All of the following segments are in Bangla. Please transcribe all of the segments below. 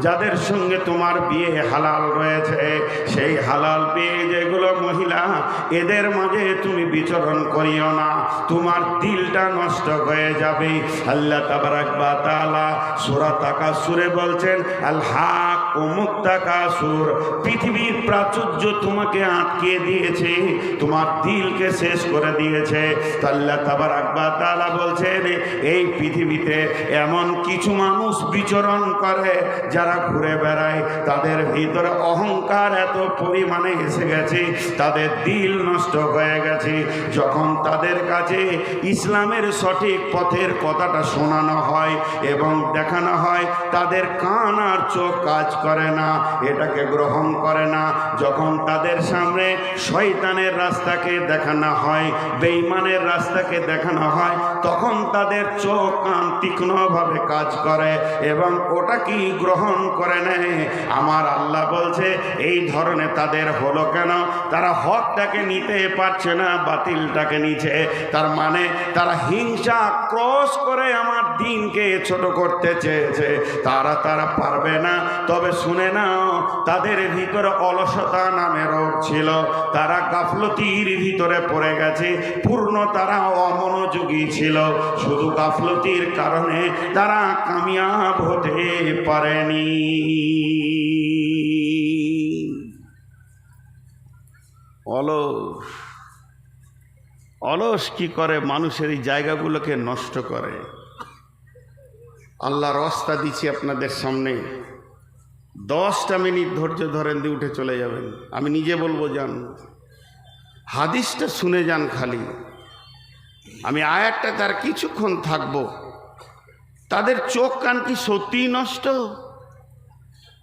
যাদের সঙ্গে তোমার বিয়ে হালাল রয়েছে, সেই হালাল বিয়ে যেগুলো মহিলা, এদের মাঝে তুমি বিচরণ করিও না। তোমার দিলটা নষ্ট হয়ে যাবে। আল্লাহ তাবারাক বা তাআলা তাকা সুরে বলছেন আল হাক ও মুক্তাকাসুর পৃথিবীর প্রাচুর্য তোমাকে আটকে দিয়েছে, তোমার দিলকে শেষ করে দিয়েছে। তো আল্লাহ তাবারাক বা তাআলা বলছেন, এই পৃথিবীতে এমন কিছু মানুষ বিচরণ করে যারা ঘুরে বেড়ায়, তাদের ভিতরে অহংকার এত পরিমাণে এসে গেছে, তাদের দিল নষ্ট হয়ে গেছে। যখন তাদের কাছে ইসলামের সঠিক পথের কথাটা শোনানো হয় এবং দেখানো হয়, তাদের কান আর চোখ কাজ করে না, এটাকে গ্রহণ করে না। যখন তাদের সামনে শয়তানের রাস্তাকে দেখানো হয়, বেঈমানের রাস্তাকে দেখানো হয়, তখন তাদের চোখ কান তীক্ষ্ণভাবে কাজ করে এবং ওটা কি গ্রহণ করে নেয়? আমার আল্লাহ বলছে, এই ধরনের তাদের হলো কেন? তারা হকটাকে নিতে পারছে না, বাতিলটাকে নিচে তার মানে তারা হিংসা ক্রস করে আমার দিনকে ছোট করতে চেয়েছে। তারা তারা পারবে না। তবে শুনে নাও, তাদের ভিতরে অলসতা নামে রোগ ছিল। তারা গাফলতির ভিতরে পড়ে গেছে। পূর্ণ তারা অমনোযোগী ছিল। শুধু গাফলতির কারণে তারা কামিয়াব হতে পারেনি। অলস। অলস কি করে? মানুষের এই জায়গাগুলোকে নষ্ট করে। আল্লাহ রস্তা দিচ্ছি আপনাদের সামনে। দশটা মিনিট ধৈর্য ধরেন দিয়ে উঠে চলে যাবেন। আমি নিজে বলব, যান। হাদিসটা শুনে যান খালি। আমি আয়াতটা তার কিছুক্ষণ থাকব। তাদের চোখ কান কি সত্যিই নষ্ট?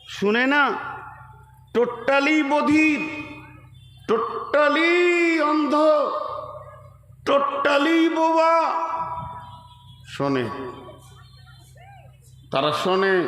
শুনে না? টোটালি বধির, টোটালি অন্ধ, টোটালি বোবা। শোনে। তারা শোনে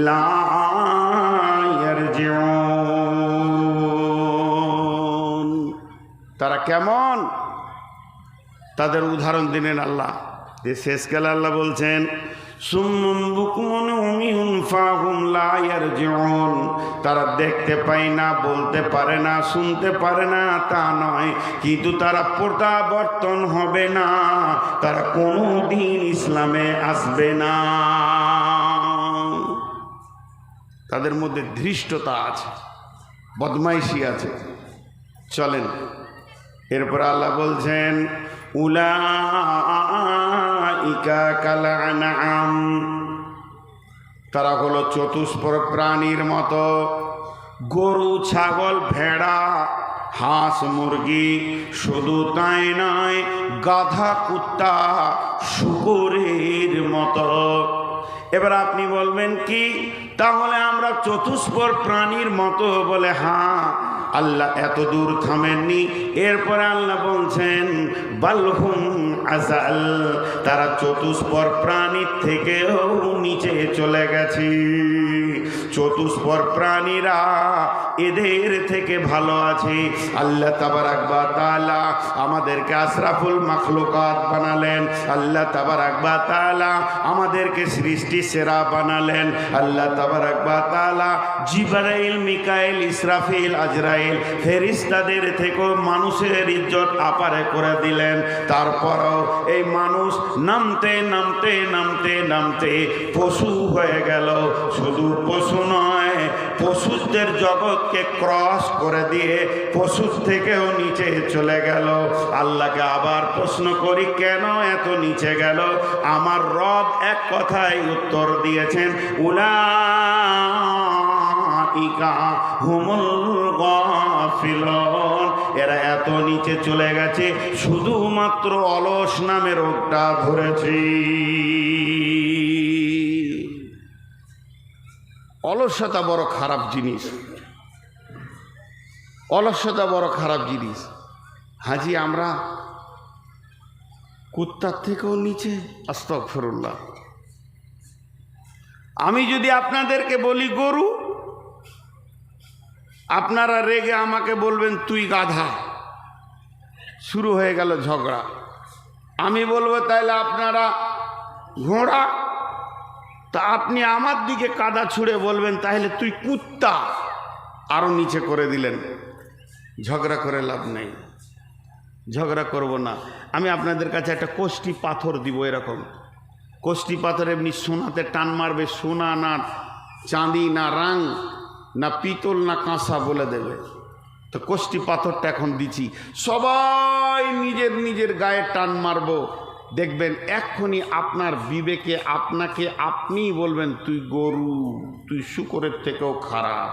لا يرجعون তারা কেমন তাদের উদাহরণ দিলেন আল্লাহ যে শেষকালে আল্লাহ বলছেন সুম্মুম বুকমুন উমিউন ফাহুম লা ইয়ারজিউন তারা দেখতে পায় না বলতে পারে না শুনতে পারে না তা নয় কিন্তু তারা প্রত্যাবর্তন হবে না তারা কোনো দিন ইসলামে আসবে না তাদের মধ্যে ধৃষ্টতা আছে, বদমাইশি আছে। চলেন, এরপর আল্লাহ বলছেন কালানাম। তারা হলো চতুষ্পর প্রাণীর মতো, গরু, ছাগল, ভেড়া, হাঁস, মুরগি, শুধু তাই নয়, গাধা, কুত্তা, শুকুরের মতো। এবার আপনি বলবেন কি? তাহলে আমরা চতুষ্পর প্রাণীর মতো বলে হ্যাঁ আল্লাহ এত দূর থামেননি। এরপরে আল্লাহ বলছেন বালহুম আজাল তারা চতুষ্পর প্রাণীর থেকেও নিচে চলে গেছে। চতুষ্পর প্রাণীরা এদের থেকে ভালো আছে। আল্লাহ তাবারাক বা তাআলা আমাদেরকে আশরাফুল মাখলুকাত বানালেন। আল্লাহ তাবারাক বা তাআলা আমাদেরকে সৃষ্টি সেরা বানালেন। আল্লাহ তাবারাক বা তাআলা জিবরাইল, মিকাইল, ইসরাফিল, আজরাইল ফেরিস্তাদের থেকেও মানুষের ইজ্জত আপারে করে দিলেন। তারপরও এই মানুষ নামতে নামতে নামতে নামতে পশু হয়ে গেল। শুধু পশু নয়, পশুদের জগৎকে ক্রস করে দিয়ে পশুর থেকেও নিচে চলে গেল। আল্লাহকে আবার প্রশ্ন করি, কেন এত নিচে গেল? আমার রব এক কথায় উত্তর দিয়েছেন উলা হুমুল গাফিলন। এরা এত নিচে চলে গেছে, শুধুমাত্র অলস নামে রোগটা ধরেছি। অলসতা বড় খারাপ জিনিস। অলসতা বড় খারাপ জিনিস। হাজি, আমরা কুত্তার থেকেও নিচে আস্তক ফেরুল্লাহ আমি যদি আপনাদেরকে বলি, গরু, আপনারা রেগে আমাকে বলবেন, তুই গাধা। শুরু হয়ে গেল ঝগড়া। আমি বলব, তাইলে আপনারা ঘোড়া তা আপনি আমার দিকে কাদা ছুঁড়ে বলবেন, তাহলে তুই কুত্তা। আরও নিচে করে দিলেন। ঝগড়া করে লাভ নেই। ঝগড়া করব না। আমি আপনাদের কাছে একটা কোষ্টি পাথর দিব এরকম। কোষ্টি পাথর এমনি সোনাতে টান মারবে, সোনা না চাঁদি, না রাং না পিতল, না কাঁসা বলে দেবে। তো কোষ্টি পাথরটা এখন দিচ্ছি। সবাই নিজের নিজের গায়ে টান মারবো। দেখবেন এক্ষুনি আপনার বিবেকে আপনাকে আপনি বলবেন, তুই গরু, তুই শুকরের থেকেও খারাপ।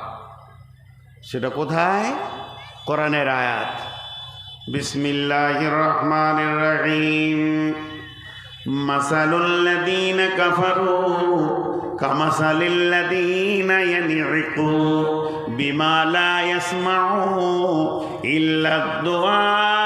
সেটা কোথায়? কোরআনের আয়াত। বিসমিল্লাহ রহমান রহিম মাসালুল্লাদিন কাফারু কামাসালিল্লাদিন ইয়ানিকু বিমা লা ইয়াসমাউ ইল্লা দুআ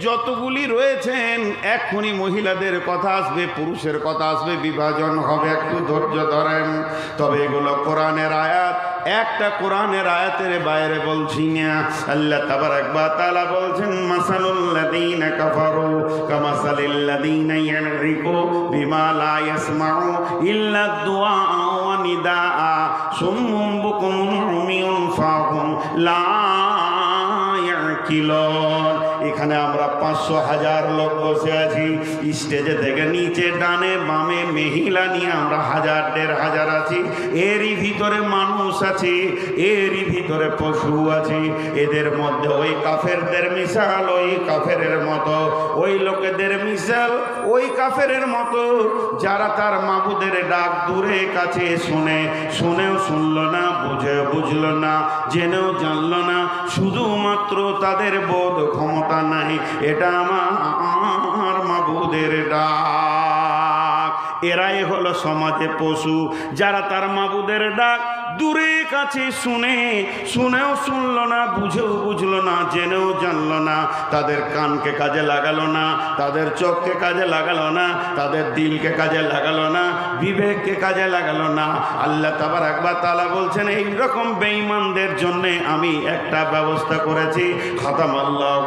যতগুলি রয়েছেন এক্ষুনি মহিলাদের কথা আসবে, পুরুষের কথা আসবে, বিভাজন হবে, একটু ধৈর্য ধরেন। তবে এগুলো কোরআনের আয়াত, একটা কোরআনের আয়াতের বাইরে বলছি না। আল্লাহ তাবার একবার তালা বলছেন মাসালুল্লাদিনা কাফারু কামাসালিল্লাদিনা ইয়ানরিকু বিমা লা ইয়াসমাউ ইল্লা দুআ ওয়া নিদাআ। সুম্মুম বুকুম উমিয়ুন ফাহুম লা ইয়াকিলুন। এখানে আমরা পাঁচশো হাজার লোক বসে আছি। স্টেজে থেকে নিচে ডানে বামে মেহিলা নিয়ে আমরা হাজার, দেড় হাজার আছি। এরই ভিতরে মানুষ আছে, এরই ভিতরে পশু আছে। এদের মধ্যে ওই কাফেরদের মিশাল, ওই কাফের মতো ওই লোকেদের মিশাল, ওই কাফেরের মতো। যারা তার মাবুদের ডাক দূরে কাছে শুনে, শুনেও শুনল না বুঝে বুঝলো না, জেনেও জানলো না, শুধুমাত্র তাদের বোধ ক্ষমতা নাই। এটা আমার মাবুদের ডাক। এরাই হলো সমাজে পশু, যারা তার মাবুদের ডাক দূরে কাছে শুনে, শুনেও শুনল না, বুঝেও বুঝলো না, জেনেও জানলো না, তাদের কানকে কাজে লাগালো না, তাদের চোখকে কাজে লাগালো না, তাদের দিলকে কাজে লাগালো না, বিবেককে কাজে লাগালো না। আল্লাহ তাবার একবার তালা বলছেন এই রকম বেঈমানদের জন্যে আমি একটা ব্যবস্থা করেছি। খতাম আল্লাহ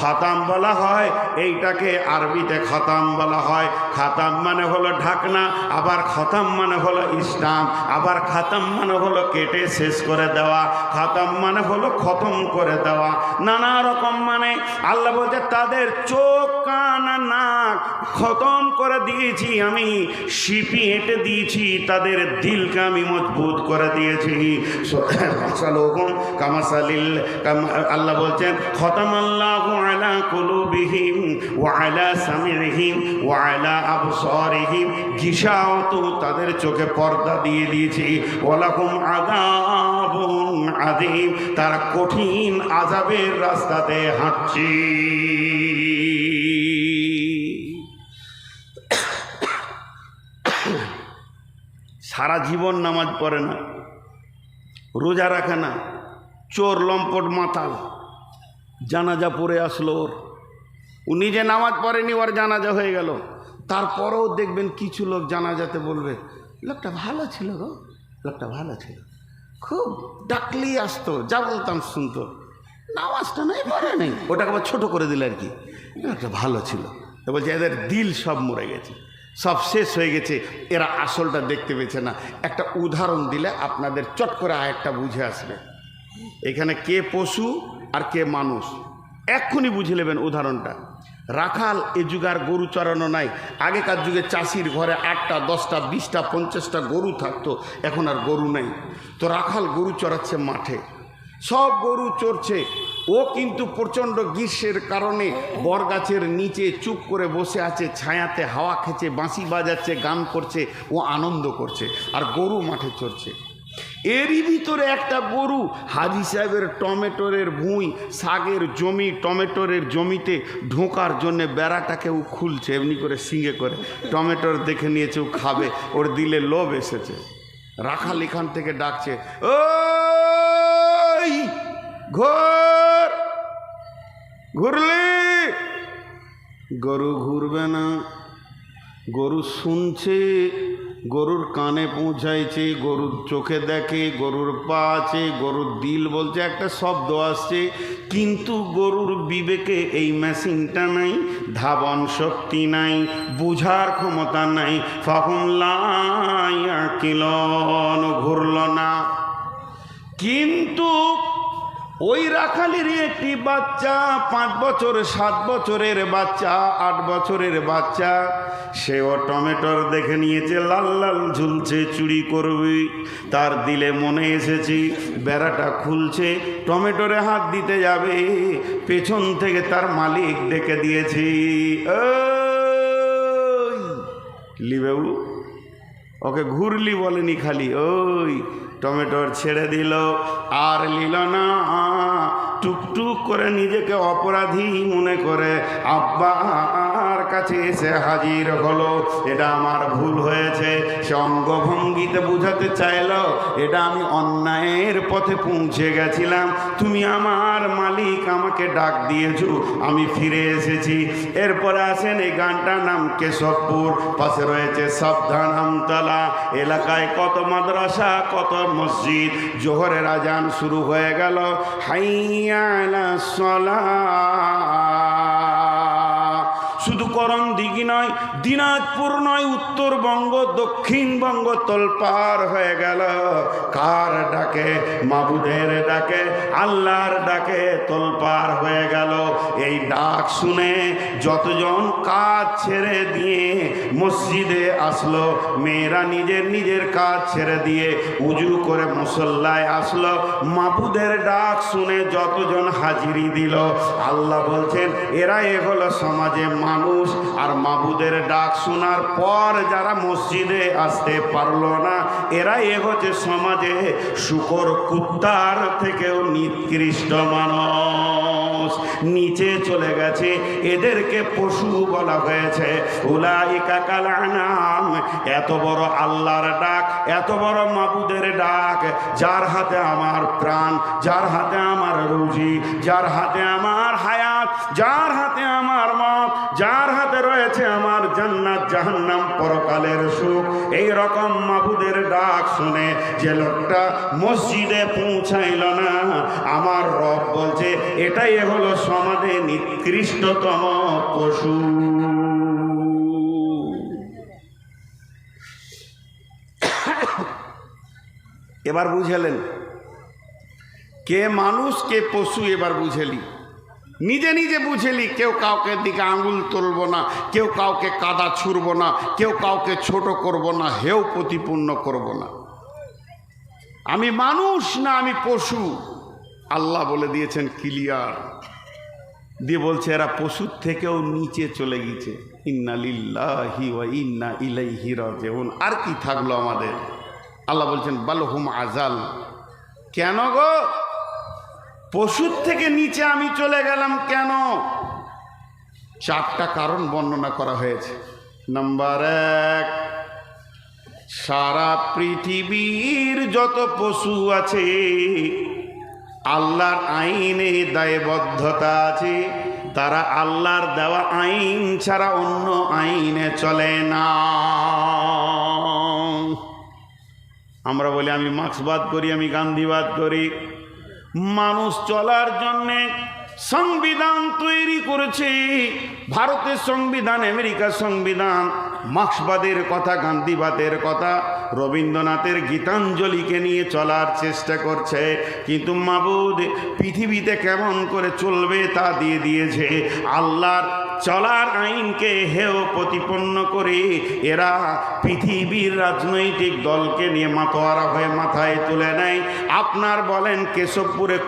খাতাম বলা হয়, এইটাকে আরবিতে খতাম বলা হয়, খাতাম মানে হলো ঢাকনা, আবার খতাম মানে হলো ইসলাম আবার খাতাম মানে হলো কেটে শেষ করে দেওয়া, খাতাম মানে হলো খতম করে দেওয়া। নানা রকম মানে আল্লাহ বলছে, তাদের চোখ কান নাক খতম করে দিয়েছি আমি। শিপি এঁটে দিয়েছি, তাদের দিলকে আমি মজবুত করে দিয়েছি। কামাসালিল, কাম- আল্লাহ বলছেন খতম আল্লাহ আলা কুলুবিহিম ওয়া আলা সামিহিম ওয়া আলা আবসারিহিম। গিশাওয়াত তাদের চোখে পর্দা দিয়ে দিয়েছি। ওয়ালাকুম আযাবুন আযীম, তারা কঠিন আজাবের রাস্তাতে হাঁটছে। সারা জীবন নামাজ পড়ে না, রোজা রাখে না, চোর, লম্পট, মাতাল। জানাজা পড়ে আসলো ওর। ও নিজে নামাজ পড়েনি, ওর জানাজা হয়ে গেল। তারপরেও দেখবেন কিছু লোক জানাজাতে বলবে, লোকটা ভালো ছিল গো, লোকটা ভালো ছিল। খুব ডাকলেই আসতো, যা বলতাম শুনতো। নামাজটা নাই, পড়ে নেই। ওটাকে আবার ছোটো করে দিলে আর কি, লোকটা ভালো ছিল। বলছে, এদের দিল সব মরে গেছে। সব শেষ হয়ে গেছে। এরা আসলটা দেখতে পেয়েছে না। একটা উদাহরণ দিলে আপনাদের চট করে আরেকটা বুঝে আসবে। এখানে কে পশু আর কে মানুষ। এক্ষুনি বুঝে নেবেন উদাহরণটা। রাখাল এ যুগে আর গরু চড়ানো নাই। আগেকার যুগে চাষির ঘরে আটটা, দশটা, বিশটা, পঞ্চাশটা গরু থাকতো। এখন আর গরু নেই। তো রাখাল গরু চড়াচ্ছে মাঠে। সব গরু চড়ছে। ও কিন্তু প্রচণ্ড গ্রীষ্মের কারণে বরগাছের নিচে চুপ করে বসে আছে, ছায়াতে হাওয়া খেছে বাঁশি বাজাচ্ছে, গান করছে, ও আনন্দ করছে আর গরু মাঠে চড়ছে। এরই ভিতরে একটা গরু হাজি সাহেবের টমেটোরের ভুঁই শাকের জমি, টমেটোরের জমিতে ঢোকার জন্য বেড়াটাকে ও খুলছে, এমনি করে সিঙ্গে করে। টমেটোর দেখে নিয়েছে, ও খাবে, ওর দিলে লোভ এসেছে। রাখাল এখান থেকে ডাকছে ওই ঘোর। ঘুরলে? গরু ঘুরবে না। গরু শুনছে, গরুর কানে পৌঁছাইছে, গরুর চোখে দেখে, গরুর পা আছে, গরুর দিল বলছে, একটা শব্দ আসছে। কিন্তু গরুর বিবেকে এই মেশিনটা নাই, ধাবন শক্তি নাই, বুঝার ক্ষমতা নাই। ফাহুম লাইয়া কিলন ঘুরল না। কিন্তু ওই রাখালেরই একটি বাচ্চা, পাঁচ বছর, সাত বছরের বাচ্চা, আট বছরের বাচ্চা, সেও টমেটোর দেখে নিয়েছে, লাল লাল ঝুলছে, চুরি করবে। তার দিলে মনে এসেছে, বেড়াটা খুলছে, টমেটোরে হাত দিতে যাবে। পেছন থেকে তার মালিক ডেকে দিয়েছি লিবাবু, ওকে ঘুরলি বলেনি খালি, ওই টমেটোর ছেড়ে দিল। আর নিল না টুকটুক করে নিজেকে অপরাধী মনে করে আব্বার কাছে এসে হাজির হলো। এটা আমার ভুল হয়েছে। সে অঙ্গভঙ্গিতে বুঝাতে চাইলো, এটা আমি অন্যায়ের পথে পৌঁছে গেছিলাম। তুমি আমার মালিক, আমাকে ডাক দিয়েছ, আমি ফিরে এসেছি। এরপরে আসেন এই গানটার নাম কেশবপুর, পাশে রয়েছে সাবধান আমতলা। এলাকায় কত মাদ্রাসা, কত মসজিদ, জোহরের আজান শুরু হয়ে গেল। হাইয়া আলা সলাহ করণ দিঘি নয়, দিনাজপুর নয়, উত্তরবঙ্গ, দক্ষিণবঙ্গ তোলপার হয়ে গেল। কার ডাকে? মাবুদের ডাকে, আল্লাহর ডাকে তোলপার হয়ে গেল। এই ডাক শুনে যতজন কাজ ছেড়ে দিয়ে মসজিদে আসলো, মেয়েরা নিজের নিজের কাজ ছেড়ে দিয়ে উজু করে মুসল্লায় আসলো। মাবুদের ডাক শুনে যতজন হাজিরি দিল, আল্লাহ বলছেন এরা এ হলো সমাজে মানুষ। আর মাবুদের ডাক শোনার পর যারা মসজিদে আসতে পারল না, এরা এ হচ্ছে সমাজে শুকর কুত্তার থেকেও নিকৃষ্ট মানুষ। নিচে চলে গেছে, এদেরকে পশু বলা হয়েছে। উলাইকা কালানাম এত বড় আল্লাহর ডাক, এত বড় মাবুদের ডাক, যার হাতে আমার প্রাণ, যার হাতে আমার রুজি, যার হাতে আমার হায়াত, যার হাতে আমার যার হাতে রয়েছে আমার জান্নাত, জাহান্নাম, পরকালের সুখ। এই রকম মাবুদের ডাক শুনে যে লোকটা মসজিদে পৌঁছাইল না, আমার রব বলছে, এটাই হলো সমাজে নিকৃষ্টতম পশু। এবার বুঝেলেন, কে মানুষ কে পশু এবার বুঝেলি? নিজে নিজে বুঝেলি, কেউ কাউকে দিকে আঙুল তুলব না, কেউ কাউকে কাদা ছুড়ব না, কেউ কাউকে ছোট করব না, হেও প্রতিপূর্ণ করব না। আমি মানুষ না, আমি পশু। আল্লাহ বলে দিয়েছেন, ক্লিয়ার। দিয়ে বলছে, এরা পশুর থেকেও নিচে চলে গেছে ইন্না লিল্লাহি ওয়া ইন্না ইলাইহি রাজিউন। আর কি থাকল আমাদের? আল্লাহ বলছেন, বালহুম আজাল। কেন গো? পশুর থেকে নিচে আমি চলে গেলাম কেন? চারটা কারণ বর্ণনা করা হয়েছে। নাম্বার এক, সারা পৃথিবীর যত পশু আছে, আল্লাহর আইনে দায়বদ্ধতা আছে। তারা আল্লাহর দেওয়া আইন ছাড়া অন্য আইনে চলে না। আমরা বলি, আমি মার্ক্সবাদ করি, আমি গান্ধীবাদ করি। মানুষ চলার জন্যে সংবিধান তৈরি করেছে। ভারতের সংবিধান, আমেরিকার সংবিধান, মার্ক্সবাদের কথা, গান্ধীবাদের কথা, রবীন্দ্রনাথের গীতাঞ্জলিকে নিয়ে চলার চেষ্টা করছে। কিন্তু মাবুদ, পৃথিবীতে কেমন করে চলবে তা দিয়ে দিয়েছে। আল্লাহর চলার আইনকে হেও প্রতিপন্ন করে এরা পৃথিবীর রাজনৈতিক দলকে নিয়ে মাতোয়ারা হয়ে মাথায় তুলে নেয়। আপনার বলেন কেশবপুরে